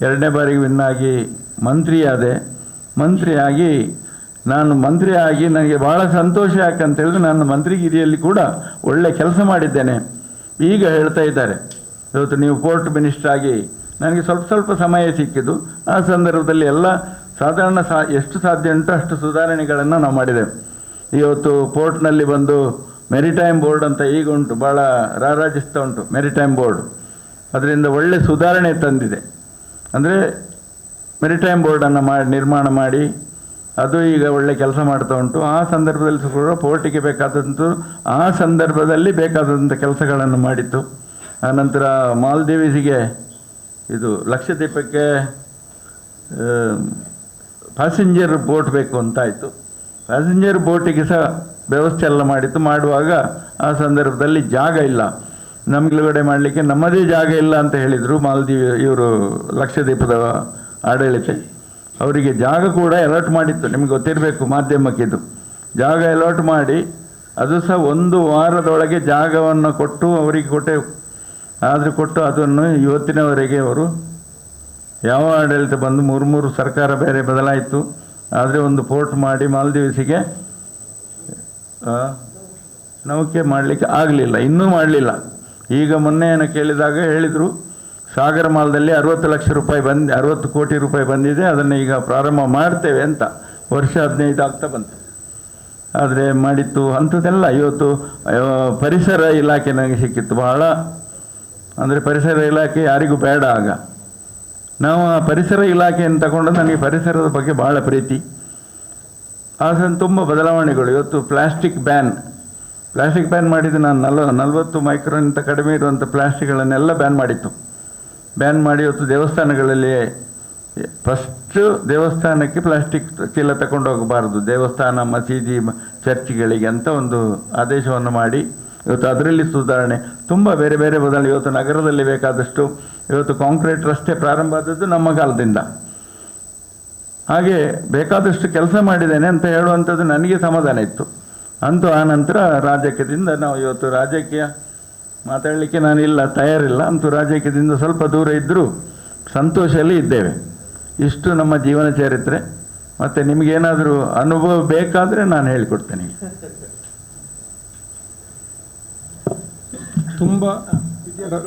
ಎರಡನೇ ಬಾರಿಗೆ ವಿನ್ ಆಗಿ ಮಂತ್ರಿಯಾದೆ. ಮಂತ್ರಿಯಾಗಿ ನಾನು ಮಂತ್ರಿಯಾಗಿ ನನಗೆ ಭಾಳ ಸಂತೋಷ ಯಾಕಂತೇಳಿದ್ರೆ ನಾನು ಮಂತ್ರಿಗಿರಿಯಲ್ಲಿ ಕೂಡ ಒಳ್ಳೆ ಕೆಲಸ ಮಾಡಿದ್ದೇನೆ. ಈಗ ಹೇಳ್ತಾ ಇದ್ದಾರೆ. ಇವತ್ತು ನೀವು ಪೋರ್ಟ್ ಮಿನಿಸ್ಟರ್ ಆಗಿ ನನಗೆ ಸ್ವಲ್ಪ ಸ್ವಲ್ಪ ಸಮಯ ಸಿಕ್ಕಿದ್ದು. ಆ ಸಂದರ್ಭದಲ್ಲಿ ಎಲ್ಲ ಸಾಧಾರಣ ಸಾ ಎಷ್ಟು ಸಾಧ್ಯ ಉಂಟು ಅಷ್ಟು ಸುಧಾರಣೆಗಳನ್ನು ನಾವು ಮಾಡಿದೆ ಇವತ್ತು ಪೋರ್ಟ್ನಲ್ಲಿ ಬಂದು ಮೆರಿಟೈಮ್ ಬೋರ್ಡ್ ಅಂತ ಈಗ ಉಂಟು. ಭಾಳ ರಾರಾಜಿಸ್ತಾ ಉಂಟು ಮೆರಿಟೈಮ್ ಬೋರ್ಡ್. ಅದರಿಂದ ಒಳ್ಳೆ ಸುಧಾರಣೆ ತಂದಿದೆ. ಅಂದರೆ ಮೆರಿಟೈಮ್ ಬೋರ್ಡನ್ನು ಮಾಡಿ ನಿರ್ಮಾಣ ಮಾಡಿ ಅದು ಈಗ ಒಳ್ಳೆ ಕೆಲಸ ಮಾಡ್ತಾ ಉಂಟು. ಆ ಸಂದರ್ಭದಲ್ಲಿ ಕೂಡ ಪೋರ್ಟಿಗೆ ಬೇಕಾದಂಥ ಆ ಸಂದರ್ಭದಲ್ಲಿ ಬೇಕಾದಂಥ ಕೆಲಸಗಳನ್ನು ಮಾಡಿತ್ತು. ಆನಂತರ ಮಾಲ್ದೀವ್ಸಿಗೆ ಇದು ಲಕ್ಷದ್ವೀಪಕ್ಕೆ ಪ್ಯಾಸೆಂಜರ್ ಬೋಟ್ ಬೇಕು ಅಂತಾಯಿತು. ಪ್ಯಾಸೆಂಜರ್ ಬೋಟಿಗೆ ಸಹ ವ್ಯವಸ್ಥೆ ಎಲ್ಲ ಮಾಡಿತ್ತು. ಮಾಡುವಾಗ ಆ ಸಂದರ್ಭದಲ್ಲಿ ಜಾಗ ಇಲ್ಲ. ನಮ್ಗಿಲುಗಡೆ ಮಾಡಲಿಕ್ಕೆ ನಮ್ಮದೇ ಜಾಗ ಇಲ್ಲ ಅಂತ ಹೇಳಿದರು. ಮಾಲ್ದೀವ್ ಇವರು ಲಕ್ಷದ್ವೀಪದ ಆಡಳಿತ. ಅವರಿಗೆ ಜಾಗ ಕೂಡ ಅಲಾಟ್ ಮಾಡಿತ್ತು. ನಿಮ್ಗೆ ಗೊತ್ತಿರಬೇಕು ಮಾಧ್ಯಮಕ್ಕಿದು. ಜಾಗ ಅಲಾಟ್ ಮಾಡಿ ಅದು ಸಹ ಒಂದು ವಾರದೊಳಗೆ ಜಾಗವನ್ನು ಕೊಟ್ಟು ಅವರಿಗೆ ಕೊಟ್ಟೆ ಆದರೆ ಕೊಟ್ಟು ಅದನ್ನು ಇವತ್ತಿನವರೆಗೆ ಅವರು ಯಾವ ಆಡಳಿತ ಬಂದು ಮೂರು ಮೂರು ಸರ್ಕಾರ ಬೇರೆ ಬದಲಾಯಿತು. ಆದರೆ ಒಂದು ಪೋರ್ಟ್ ಮಾಡಿ ಮಾಲ್ದೀವ್ಸಿಗೆ ನೌಕೆ ಮಾಡಲಿಕ್ಕೆ ಆಗಲಿಲ್ಲ. ಇನ್ನೂ ಮಾಡಲಿಲ್ಲ. ಈಗ ಮೊನ್ನೆ ಏನು ಕೇಳಿದಾಗ ಹೇಳಿದರು, ಸಾಗರ ಮಾಲ್ದಲ್ಲಿ ಅರವತ್ತು ಲಕ್ಷ ರೂಪಾಯಿ ಬಂದು, ಅರವತ್ತು ಕೋಟಿ ರೂಪಾಯಿ ಬಂದಿದೆ, ಅದನ್ನು ಈಗ ಪ್ರಾರಂಭ ಮಾಡ್ತೇವೆ ಅಂತ ವರ್ಷ ಹದಿನೈದು ಆಗ್ತಾ ಬಂತು. ಆದರೆ ಮಾಡಿತ್ತು ಅಂಥದ್ದೆಲ್ಲ, ಇವತ್ತು ಪರಿಸರ ಇಲಾಖೆ ನನಗೆ ಸಿಕ್ಕಿತ್ತು ಬಹಳ. ಅಂದರೆ ಪರಿಸರ ಇಲಾಖೆ ಯಾರಿಗೂ ಬೇಡ ಆಗ. ನಾವು ಆ ಪರಿಸರ ಇಲಾಖೆಯನ್ನು ತಗೊಂಡು ನನಗೆ ಪರಿಸರದ ಬಗ್ಗೆ ಭಾಳ ಪ್ರೀತಿ. ಆ ಸಲ ತುಂಬ ಬದಲಾವಣೆಗಳು, ಇವತ್ತು ಪ್ಲಾಸ್ಟಿಕ್ ಬ್ಯಾನ್ ಪ್ಲಾಸ್ಟಿಕ್ ಬ್ಯಾನ್ ಮಾಡಿದ್ದು ನಾನು ನಲ್ವ ನಲವತ್ತು ಮೈಕ್ರೋನಿಂತ ಕಡಿಮೆ ಇರುವಂಥ ಪ್ಲಾಸ್ಟಿಕ್ಗಳನ್ನೆಲ್ಲ ಬ್ಯಾನ್ ಮಾಡಿತ್ತು. ಬ್ಯಾನ್ ಮಾಡಿ ಇವತ್ತು ದೇವಸ್ಥಾನಗಳಲ್ಲಿ ಫಸ್ಟು ದೇವಸ್ಥಾನಕ್ಕೆ ಪ್ಲಾಸ್ಟಿಕ್ ಚೀಲ ತಗೊಂಡು ಹೋಗಬಾರ್ದು. ದೇವಸ್ಥಾನ, ಮಸೀದಿ ಚರ್ಚ್ಗಳಿಗೆ ಅಂತ ಒಂದು ಆದೇಶವನ್ನು ಮಾಡಿ ಇವತ್ತು ಅದರಲ್ಲಿ ಸುಧಾರಣೆ. ತುಂಬ ಬೇರೆ ಬೇರೆ ಬದಲಾವಣೆ ಇವತ್ತು ನಗರದಲ್ಲಿ ಬೇಕಾದಷ್ಟು ಇವತ್ತು ಕಾಂಕ್ರೀಟ್ ರಸ್ತೆ ಪ್ರಾರಂಭ ಆದದ್ದು ನಮ್ಮ ಕಾಲದಿಂದ. ಹಾಗೆ ಬೇಕಾದಷ್ಟು ಕೆಲಸ ಮಾಡಿದ್ದೇನೆ ಅಂತ ಹೇಳುವಂಥದ್ದು ನನಗೆ ಸಮಾಧಾನ ಇತ್ತು. ಅಂತೂ ಆ ನಂತರ ರಾಜಕೀಯದಿಂದ ನಾವು ಇವತ್ತು ರಾಜಕೀಯ ಮಾತಾಡಲಿಕ್ಕೆ ನಾನಿಲ್ಲ, ತಯಾರಿಲ್ಲ. ಅಂತೂ ರಾಜಕೀಯದಿಂದ ಸ್ವಲ್ಪ ದೂರ ಇದ್ದರೂ ಸಂತೋಷದಲ್ಲಿ ಇದ್ದೇವೆ. ಇಷ್ಟು ನಮ್ಮ ಜೀವನ ಚರಿತ್ರೆ. ಮತ್ತು ನಿಮಗೇನಾದರೂ ಅನುಭವ ಬೇಕಾದರೆ ನಾನು ಹೇಳಿಕೊಡ್ತೇನೆ ತುಂಬ